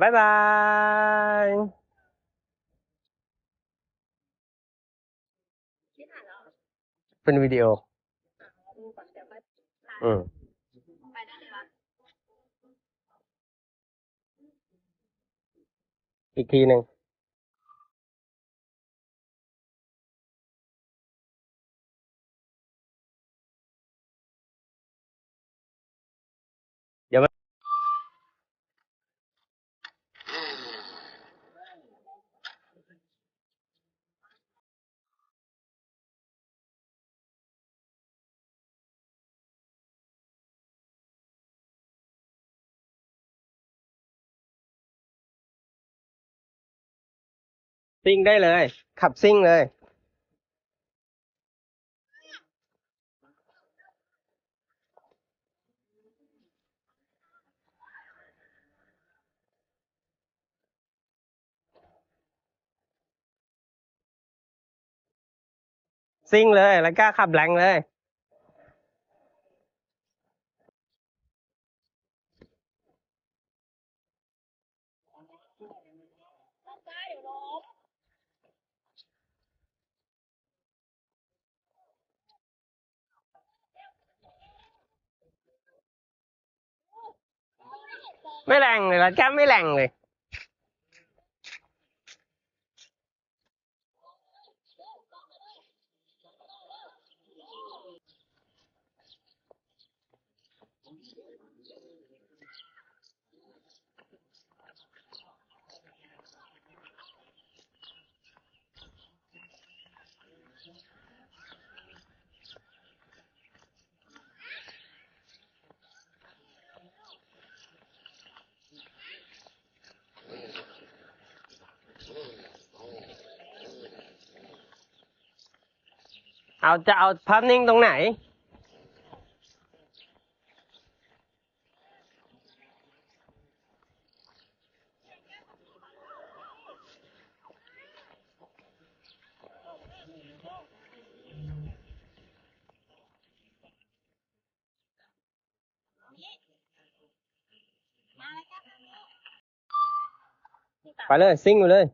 บ๊ายบายที่ถ่ายแล้วเป็นวิดีโอดูก่อนเดี๋ยวค่อยถ่ายอืมไปได้เลยปะอีกทีหนึ่ง ซิ่งได้เลย ขับซิ่งเลย ซิ่งเลย แล้วก็ขับแรงเลย ได้เดี๋ยวล้ม ไม่แรงเล เอาจะเอาภาพนิ่งตรงไหน ไปเลย ซิ่งอยู่เลย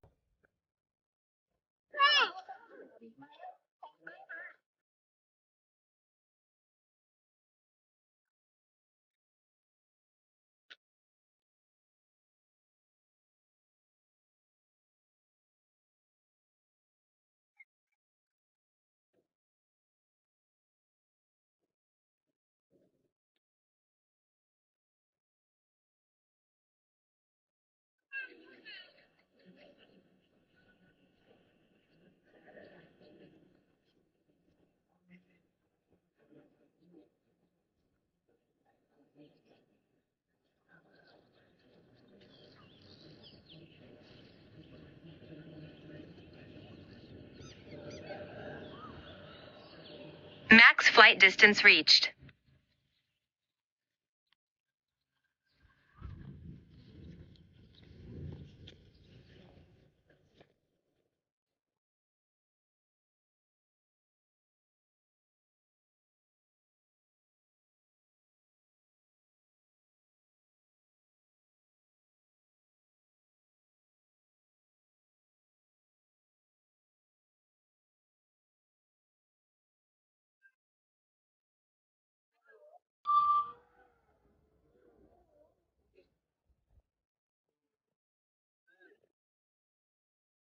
Max flight distance reached.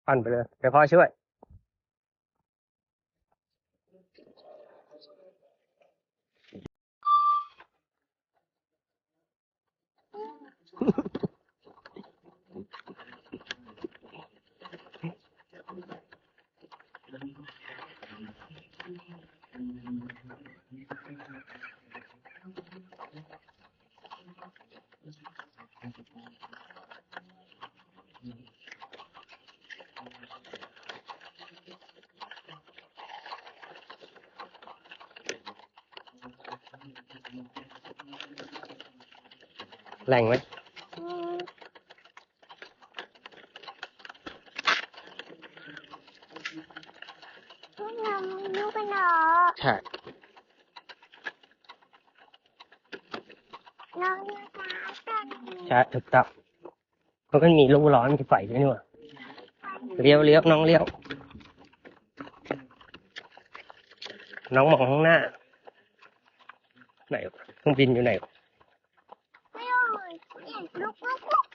ปั่นไปเลย แรงไหมน้องลูกไปหนอใช่น้องยูตาเป็นใช่ถูกต้องเพราะมันมีรูร้อนมีไฟด้วยนี่หว่าเลี้ยวเลี้ยวน้องเลี้ยว น้องมองข้างหน้า ไหนวะเครื่องบินอยู่ไหนวะไม่รู้เลย เนี่ยลุกลุกลุก